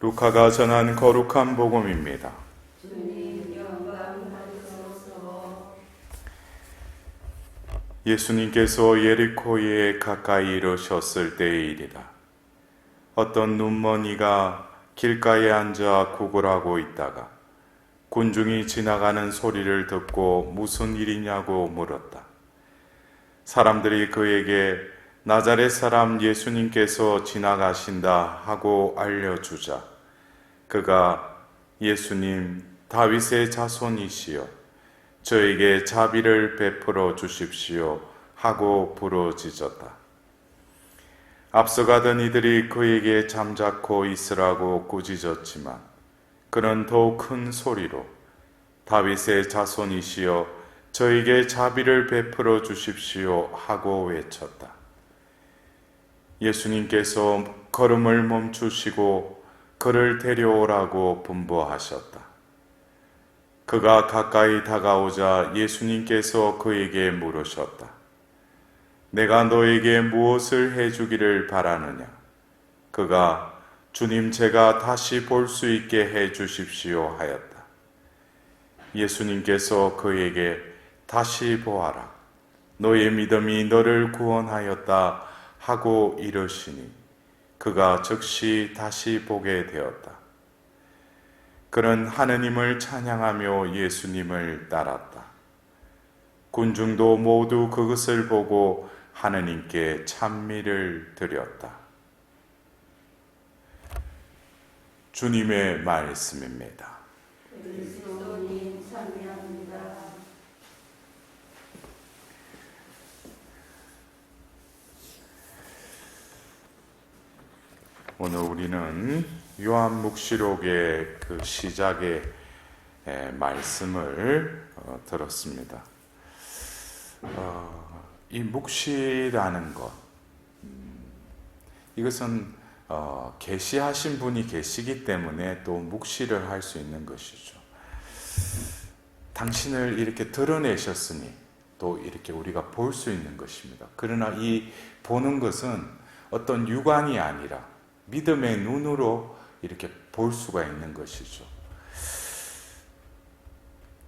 루카가 전한 거룩한 복음입니다. 예수님께서 예리코에 가까이 이르셨을 때의 일이다. 어떤 눈머니가 길가에 앉아 구걸하고 있다가 군중이 지나가는 소리를 듣고 무슨 일이냐고 물었다. 사람들이 그에게 나자렛 사람 예수님께서 지나가신다 하고 알려주자 그가 예수님 다윗의 자손이시여 저에게 자비를 베풀어 주십시오 하고 부르짖었다. 앞서가던 이들이 그에게 잠자코 있으라고 꾸짖었지만 그는 더욱 큰 소리로 다윗의 자손이시여 저에게 자비를 베풀어 주십시오 하고 외쳤다. 예수님께서 걸음을 멈추시고 그를 데려오라고 분부하셨다. 그가 가까이 다가오자 예수님께서 그에게 물으셨다. 내가 너에게 무엇을 해주기를 바라느냐? 그가 주님 제가 다시 볼 수 있게 해 주십시오 하였다. 예수님께서 그에게 다시 보아라. 너의 믿음이 너를 구원하였다 하고 이르시니 그가 즉시 다시 보게 되었다. 그는 하느님을 찬양하며 예수님을 따랐다. 군중도 모두 그것을 보고 하느님께 찬미를 드렸다. 주님의 말씀입니다. 그리스도님 참여합니다 오늘 우리는 요한 묵시록의 그 시작의 에, 말씀을 어, 들었습니다. 어, 이 묵시라는 것, 음, 이것은 어, 계시하신 분이 계시기 때문에 또 묵시를 할 수 있는 것이죠. 당신을 이렇게 드러내셨으니 또 이렇게 우리가 볼 수 있는 것입니다. 그러나 이 보는 것은 어떤 육안이 아니라 믿음의 눈으로 이렇게 볼 수가 있는 것이죠.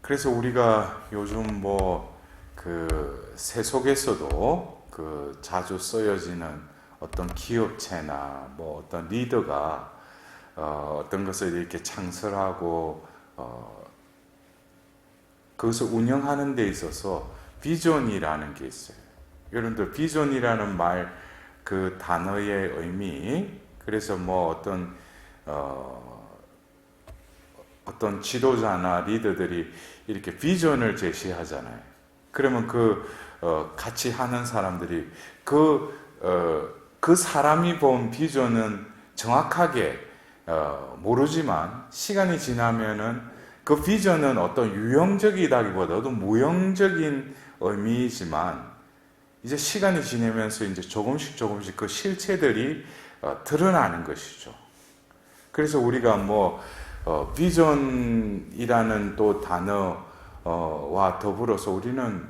그래서 우리가 요즘 뭐 그 세속에서도 그 자주 쓰여지는 어떤 기업체나 뭐 어떤 리더가 어, 어떤 것을 이렇게 창설하고 어, 그것을 운영하는 데 있어서 비전이라는 게 있어요. 여러분들 비전이라는 말 그 단어의 의미 그래서 뭐 어떤 어, 어떤 지도자나 리더들이 이렇게 비전을 제시하잖아요. 그러면 그 어, 같이 하는 사람들이 그, 어, 그 사람이 본 비전은 정확하게 어, 모르지만 시간이 지나면은 그 비전은 어떤 유형적이다기보다도 무형적인 의미이지만 이제 시간이 지나면서 이제 조금씩 조금씩 그 실체들이 어, 드러나는 것이죠. 그래서 우리가 뭐 어, 비전이라는 또 단어와 더불어서 우리는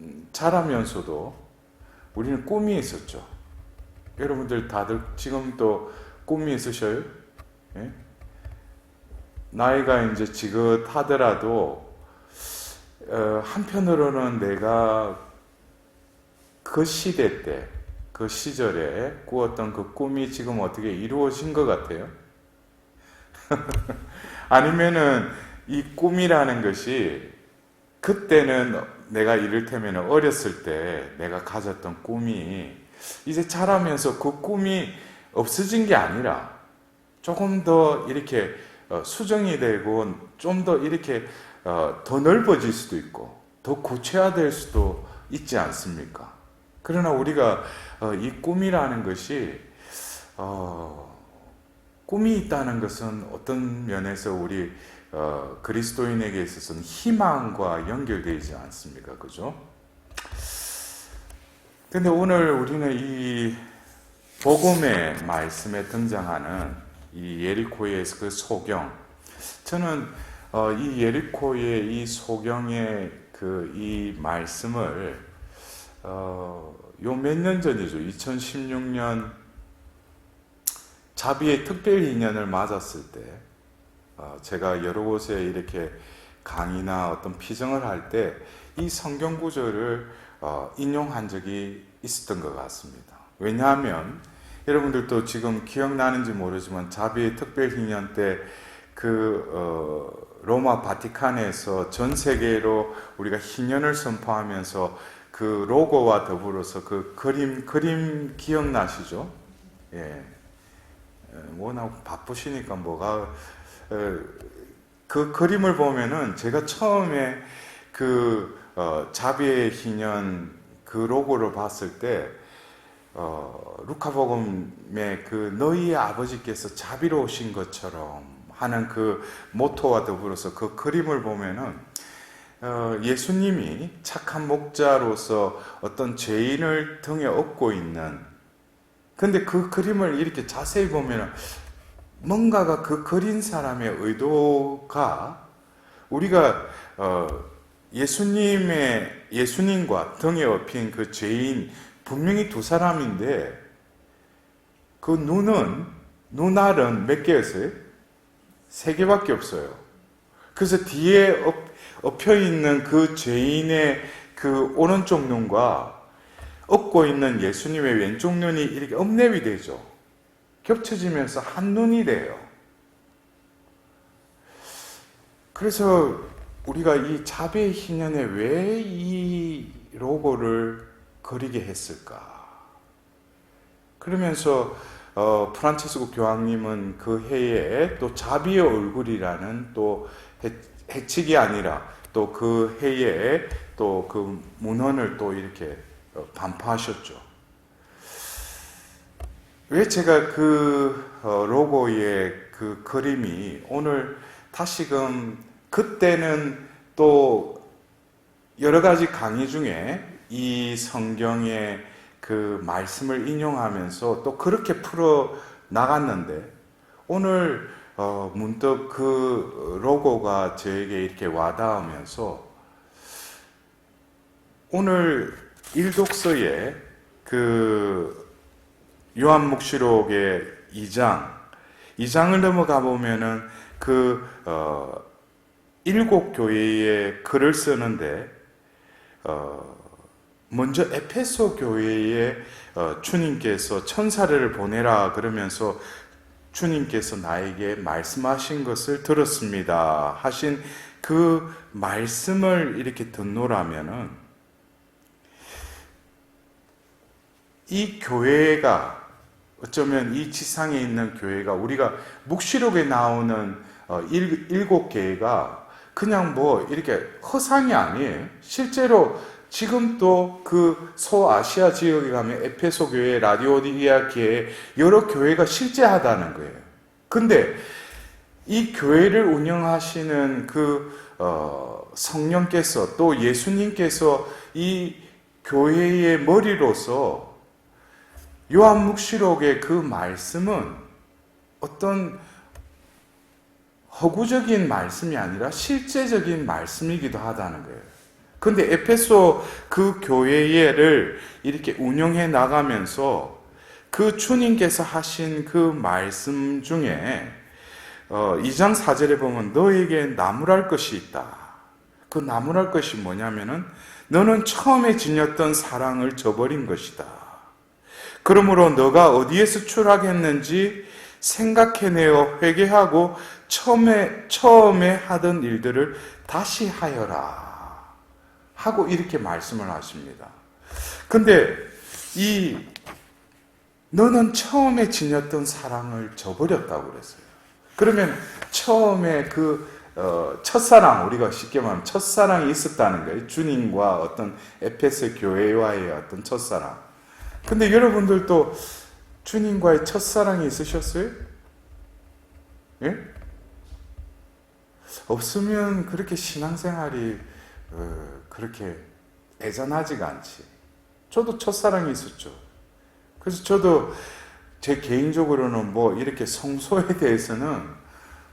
음, 자라면서도 우리는 꿈이 있었죠. 여러분들 다들 지금 또 꿈이 있으셔요? 예? 나이가 이제 지긋하더라도 어, 한편으로는 내가 그 시대 때, 그 시절에 꾸었던 그 꿈이 지금 어떻게 이루어진 것 같아요? 아니면은 이 꿈이라는 것이 그때는 내가 이를테면 어렸을 때 내가 가졌던 꿈이 이제 자라면서 그 꿈이 없어진 게 아니라 조금 더 이렇게 어, 수정이 되고 좀 더 이렇게 어, 더 넓어질 수도 있고 더 구체화될 수도 있지 않습니까? 그러나 우리가 어, 이 꿈이라는 것이 꿈이 있다는 것은 어떤 면에서 우리 그리스도인에게 있어서는 희망과 연결되지 않습니까? 그죠? 근데 오늘 우리는 이 복음의 말씀에 등장하는 이 예리코의 그 소경, 저는 어, 이 예리코의 이 소경의 그 이 말씀을 어, 요 몇 년 전이죠. 2016년 자비의 특별 인연을 맞았을 때 어, 제가 여러 곳에 이렇게 강의나 어떤 피정을 할 때 이 성경 구절을 어, 인용한 적이 있었던 것 같습니다. 왜냐하면 여러분들도 지금 기억나는지 모르지만 자비의 특별 인연 때그 어, 로마 바티칸에서 전 세계로 우리가 희년을 선포하면서 그 로고와 더불어서 그 그림 그림 기억나시죠? 예. 에, 워낙 바쁘시니까 뭐가 에, 그 그림을 보면은 제가 처음에 그 어, 자비의 희년 그 로고를 봤을 때 어, 루카복음의 그 너희의 아버지께서 자비로우신 것처럼 하는 그 모토와 더불어서 그 그림을 보면은 어, 예수님이 착한 목자로서 어떤 죄인을 등에 업고 있는 근데 그 그림을 이렇게 자세히 보면은 뭔가가 그 그린 사람의 의도가 우리가 어, 예수님의 예수님과 등에 업힌 그 죄인 분명히 두 사람인데 그 눈은 눈알은 몇 개였어요? 세 개밖에 없어요. 그래서 뒤에 엎, 엎여 있는 그 죄인의 그 오른쪽 눈과 업고 있는 예수님의 왼쪽 눈이 이렇게 업랩이 되죠. 겹쳐지면서 한 눈이 돼요. 그래서 우리가 이 자비의 희년에 왜 이 로고를 그리게 했을까? 그러면서 어, 프란체스코 교황님은 그 해에 또 자비의 얼굴이라는 또 해, 해칙이 아니라 또 그 해에 또 그 문헌을 또 이렇게 어, 반포하셨죠. 왜 제가 그 어, 로고의 그 그림이 오늘 다시금 그때는 또 여러 가지 강의 중에 이 성경의 그 말씀을 인용하면서 또 그렇게 풀어 나갔는데 오늘 어, 문득 그 로고가 저에게 이렇게 와닿으면서 오늘 일독서에 그 요한묵시록의 2장 2장을 넘어가 보면은 그 어, 일곱 교회에 글을 쓰는데 어, 먼저 에페소 교회에 어, 주님께서 천사를 보내라 그러면서 주님께서 나에게 말씀하신 것을 들었습니다. 하신 그 말씀을 이렇게 듣노라면은 이 교회가 어쩌면 이 지상에 있는 교회가 우리가 묵시록에 나오는 어, 일, 일곱 개가 그냥 뭐 이렇게 허상이 아니에요. 실제로 지금도 그 소아시아 지역에 가면 에페소 교회, 라디오디아 교회 여러 교회가 실제하다는 거예요. 근데 이 교회를 운영하시는 그 어, 성령께서 또 예수님께서 이 교회의 머리로서 요한묵시록의 그 말씀은 어떤 허구적인 말씀이 아니라 실제적인 말씀이기도 하다는 거예요. 근데 에페소 그 교회를 이렇게 운영해 나가면서 그 주님께서 하신 그 말씀 중에 어, 2장 4절에 보면 너에게 나무랄 것이 있다. 그 나무랄 것이 뭐냐면은 너는 처음에 지녔던 사랑을 저버린 것이다. 그러므로 너가 어디에서 추락했는지 생각해내어 회개하고 처음에 처음에 하던 일들을 다시 하여라. 하고 이렇게 말씀을 하십니다. 근데 이 너는 처음에 지녔던 사랑을 저버렸다고 그랬어요. 그러면 처음에 그 어, 첫사랑 우리가 쉽게 말하면 첫사랑이 있었다는 거예요. 주님과 어떤 에페스 교회와의 어떤 첫사랑. 근데 여러분들도 주님과의 첫사랑이 있으셨어요? 예? 없으면 그렇게 신앙생활이 어, 그렇게 애잔하지가 않지. 저도 첫사랑이 있었죠. 그래서 저도 제 개인적으로는 뭐 이렇게 성소에 대해서는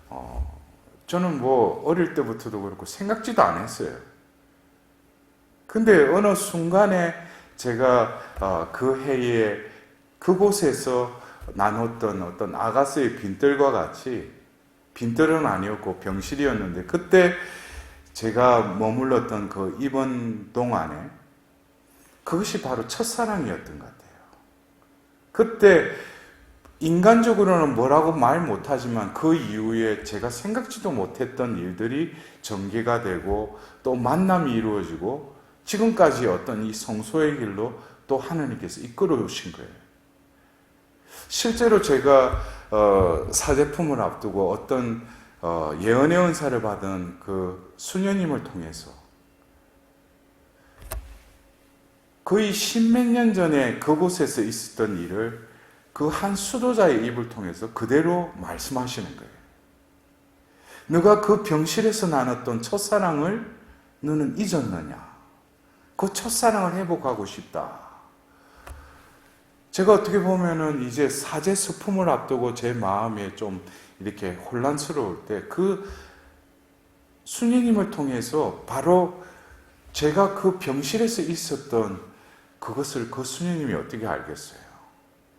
어, 저는 뭐 어릴 때부터도 그렇고 생각지도 안 했어요. 근데 어느 순간에 제가 어, 그 해에 그곳에서 나눴던 어떤 아가스의 빈들과 같이 빈들은 아니었고 병실이었는데 그때 제가 머물렀던 그 입원 동안에 그것이 바로 첫사랑이었던 것 같아요. 그때 인간적으로는 뭐라고 말 못하지만 그 이후에 제가 생각지도 못했던 일들이 전개가 되고 또 만남이 이루어지고 지금까지 어떤 이 성소의 길로 또 하나님께서 이끌어 오신 거예요. 실제로 제가 어, 사제품을 앞두고 어떤 어, 예언의 은사를 받은 그 수녀님을 통해서 거의 십몇 년 전에 그곳에서 있었던 일을 그 한 수도자의 입을 통해서 그대로 말씀하시는 거예요. 너가 그 병실에서 나눴던 첫사랑을 너는 잊었느냐? 그 첫사랑을 회복하고 싶다. 제가 어떻게 보면은 이제 사제 스품을 앞두고 제 마음에 좀 이렇게 혼란스러울 때그 수녀님을 통해서 바로 제가 그 병실에서 있었던 그것을 그 수녀님이 어떻게 알겠어요?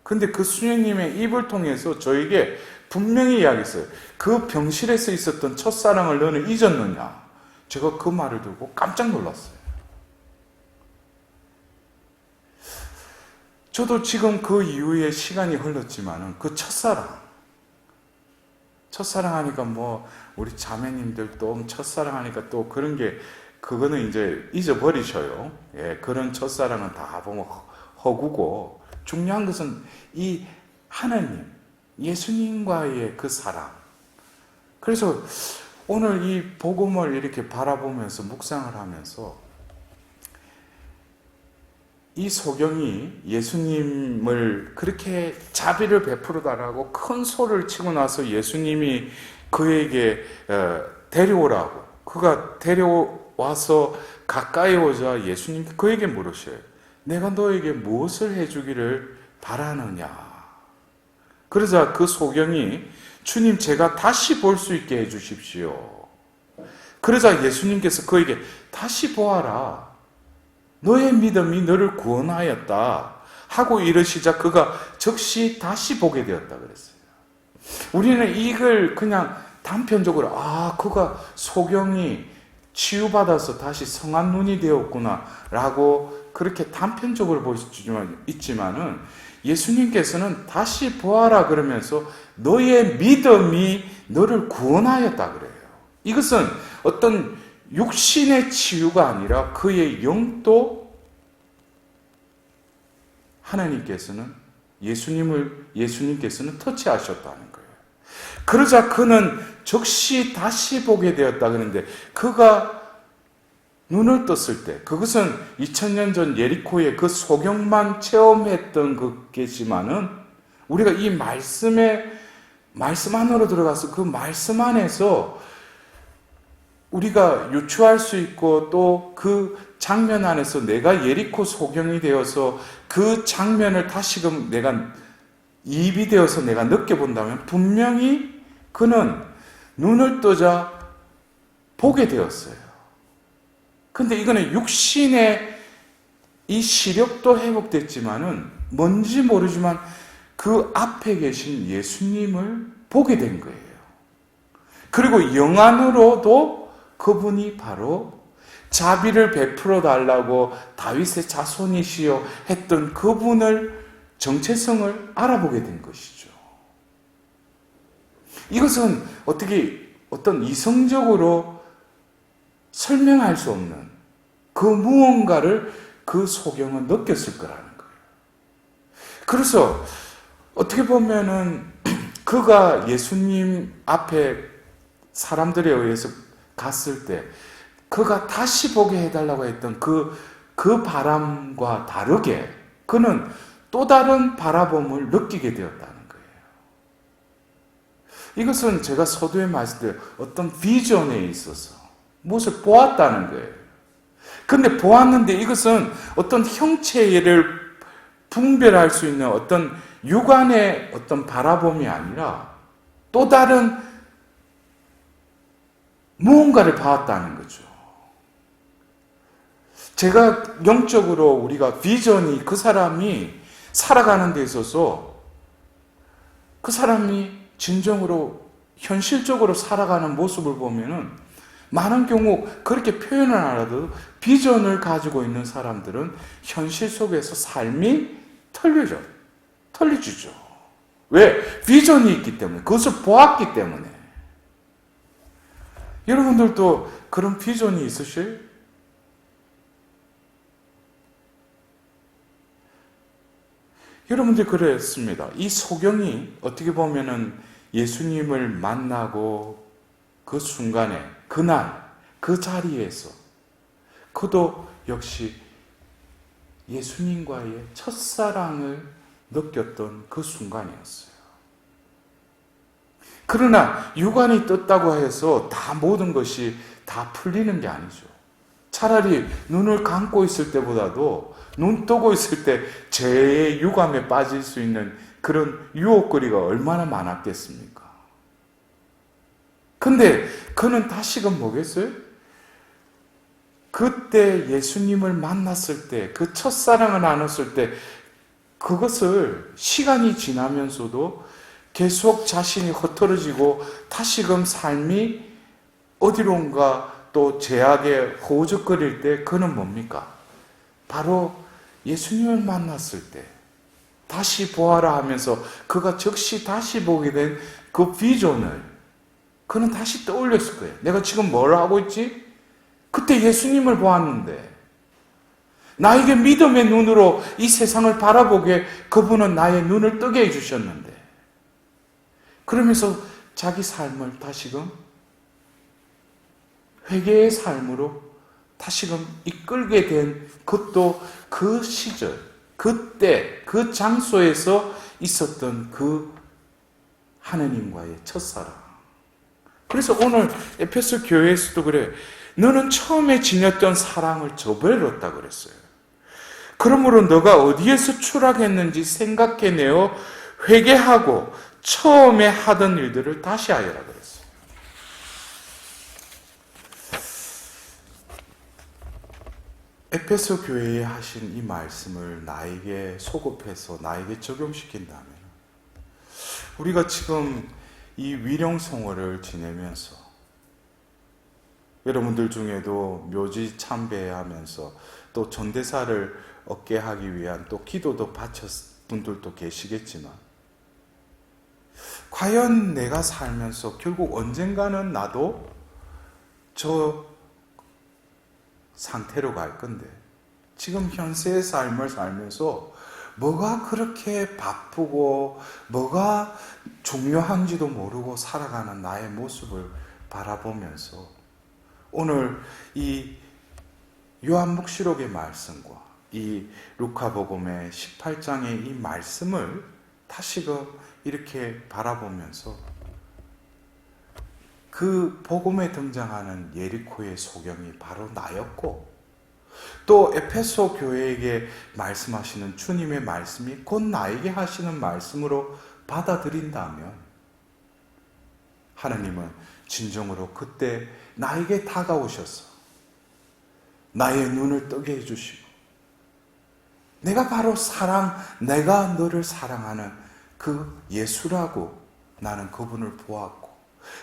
근데 그 수녀님의 입을 통해서 저에게 분명히 이야기했어요. 그 병실에서 있었던 첫사랑을 너는 잊었느냐? 제가 그 말을 듣고 깜짝 놀랐어요. 저도 지금 그 이후에 시간이 흘렀지만은 그 첫사랑, 첫사랑 하니까 뭐 우리 자매님들 또 첫사랑 하니까 또 그런 게 그거는 이제 잊어버리셔요. 예, 그런 첫사랑은 다 보면 허- 허구고 중요한 것은 이 하나님, 예수님과의 그 사랑. 그래서 오늘 이 복음을 이렇게 바라보면서 묵상을 하면서 이 소경이 예수님을 그렇게 자비를 베풀어 달라고 큰 소를 치고 나서 예수님이 그에게 어, 데려오라고 그가 데려와서 가까이 오자 예수님 그에게 물으셔요. 내가 너에게 무엇을 해주기를 바라느냐? 그러자 그 소경이 주님 제가 다시 볼 수 있게 해주십시오. 그러자 예수님께서 그에게 다시 보아라. 너의 믿음이 너를 구원하였다. 하고 이르시자 그가 즉시 다시 보게 되었다 그랬어요. 우리는 이걸 그냥 단편적으로 아 그가 소경이 치유받아서 다시 성한 눈이 되었구나 라고 그렇게 단편적으로 볼수 있지만은 예수님께서는 다시 보아라 그러면서 너의 믿음이 너를 구원하였다 그래요. 이것은 어떤 육신의 치유가 아니라 그의 영도 하나님께서는 예수님을 예수님께서는 터치하셨다는 거예요. 그러자 그는 즉시 다시 보게 되었다 그러는데 그가 눈을 떴을 때 그것은 2000년 전 예리코의 그 소경만 체험했던 그겠지만은 우리가 이 말씀에 말씀 안으로 들어가서 그 말씀 안에서 우리가 유추할 수 있고 또 그 장면 안에서 내가 예리코 소경이 되어서 그 장면을 다시금 내가 입이 되어서 내가 느껴본다면 분명히 그는 눈을 뜨자 보게 되었어요. 근데 이거는 육신의 이 시력도 회복됐지만은 뭔지 모르지만 그 앞에 계신 예수님을 보게 된 거예요. 그리고 영안으로도 그분이 바로 자비를 베풀어 달라고 다윗의 자손이시여 했던 그분을 정체성을 알아보게 된 것이죠. 이것은 어떻게 어떤 이성적으로 설명할 수 없는 그 무언가를 그 소경은 느꼈을 거라는 거예요. 그래서 어떻게 보면은 그가 예수님 앞에 사람들에 의해서 갔을 때 그가 다시 보게 해달라고 했던 그, 그 바람과 다르게 그는 또 다른 바라봄을 느끼게 되었다는 거예요. 이것은 제가 서두에 때 어떤 비전에 있어서 무엇을 보았다는 거예요. 근데 보았는데 이것은 어떤 형체를 분별할 수 있는 어떤 육안의 어떤 바라봄이 아니라 또 다른 무언가를 봐왔다는 거죠. 제가 영적으로 우리가 비전이 그 사람이 살아가는 데 있어서 그 사람이 진정으로 현실적으로 살아가는 모습을 보면은 많은 경우 그렇게 표현을 안 하더라도 비전을 가지고 있는 사람들은 현실 속에서 삶이 털려져. 털려지죠. 왜? 비전이 있기 때문에. 그것을 보았기 때문에. 여러분들도 그런 비전이 있으실? 여러분들 그랬습니다. 이 소경이 어떻게 보면은 예수님을 만나고 그 순간에, 그날, 그 자리에서 그도 역시 예수님과의 첫사랑을 느꼈던 그 순간이었어요. 그러나 유관이 떴다고 해서 다 모든 것이 다 풀리는 게 아니죠. 차라리 눈을 감고 있을 때보다도 눈 뜨고 있을 때 죄의 유감에 빠질 수 있는 그런 유혹거리가 얼마나 많았겠습니까? 근데 그는 다시금 뭐겠어요? 그때 예수님을 만났을 때, 그 첫사랑을 나눴을 때, 그것을 시간이 지나면서도 계속 자신이 흩어지고 다시금 삶이 어디론가 또 제약에 호적거릴 때 그는 뭡니까? 바로 예수님을 만났을 때 다시 보아라 하면서 그가 즉시 다시 보게 된 그 비전을 그는 다시 떠올렸을 거예요. 내가 지금 뭘 하고 있지? 그때 예수님을 보았는데 나에게 믿음의 눈으로 이 세상을 바라보게 그분은 나의 눈을 뜨게 해주셨는데 그러면서 자기 삶을 다시금 회개의 삶으로 다시금 이끌게 된 그것도 그 시절, 그때, 그 장소에서 있었던 그 하느님과의 첫사랑. 그래서 오늘 에페소 교회에서도 그래. 너는 처음에 지녔던 사랑을 저버렸다 그랬어요. 그러므로 너가 어디에서 추락했는지 생각해내어 회개하고 처음에 하던 일들을 다시 하여라 그랬어요. 에페소 교회에 하신 이 말씀을 나에게 소급해서 나에게 적용시킨다면 우리가 지금 이 위령성어를 지내면서 여러분들 중에도 묘지 참배하면서 또 전대사를 얻게 하기 위한 또 기도도 바쳤 분들도 계시겠지만 과연 내가 살면서 결국 언젠가는 나도 저 상태로 갈 건데 지금 현세의 삶을 살면서 뭐가 그렇게 바쁘고 뭐가 중요한지도 모르고 살아가는 나의 모습을 바라보면서 오늘 이 요한묵시록의 말씀과 이 루카복음의 18장의 이 말씀을 다시금 이렇게 바라보면서 그 복음에 등장하는 예리코의 소경이 바로 나였고 또 에페소 교회에게 말씀하시는 주님의 말씀이 곧 나에게 하시는 말씀으로 받아들인다면 하나님은 진정으로 그때 나에게 다가오셔서 나의 눈을 뜨게 해주시고 내가 바로 사랑, 내가 너를 사랑하는 그 예수라고 나는 그분을 보았고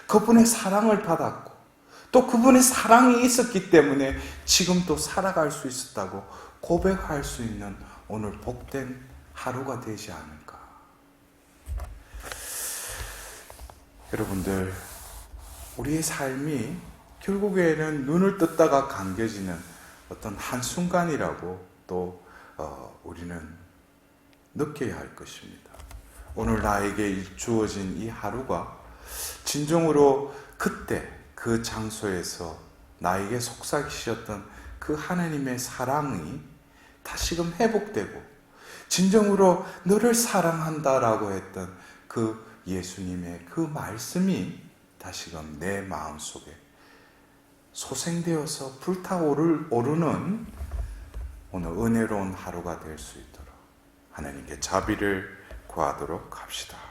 그분의 사랑을 받았고 또 그분의 사랑이 있었기 때문에 지금 또 살아갈 수 있었다고 고백할 수 있는 오늘 복된 하루가 되지 않을까. 여러분들, 우리의 삶이 결국에는 눈을 떴다가 감겨지는 어떤 한순간이라고 또 어, 우리는 느껴야 할 것입니다. 오늘 나에게 주어진 이 하루가 진정으로 그때 그 장소에서 나에게 속삭이셨던 그 하나님의 사랑이 다시금 회복되고 진정으로 너를 사랑한다라고 했던 그 예수님의 그 말씀이 다시금 내 마음속에 소생되어서 불타오르는 오늘 은혜로운 하루가 될 수 있도록 하나님께 자비를 구하도록 합시다.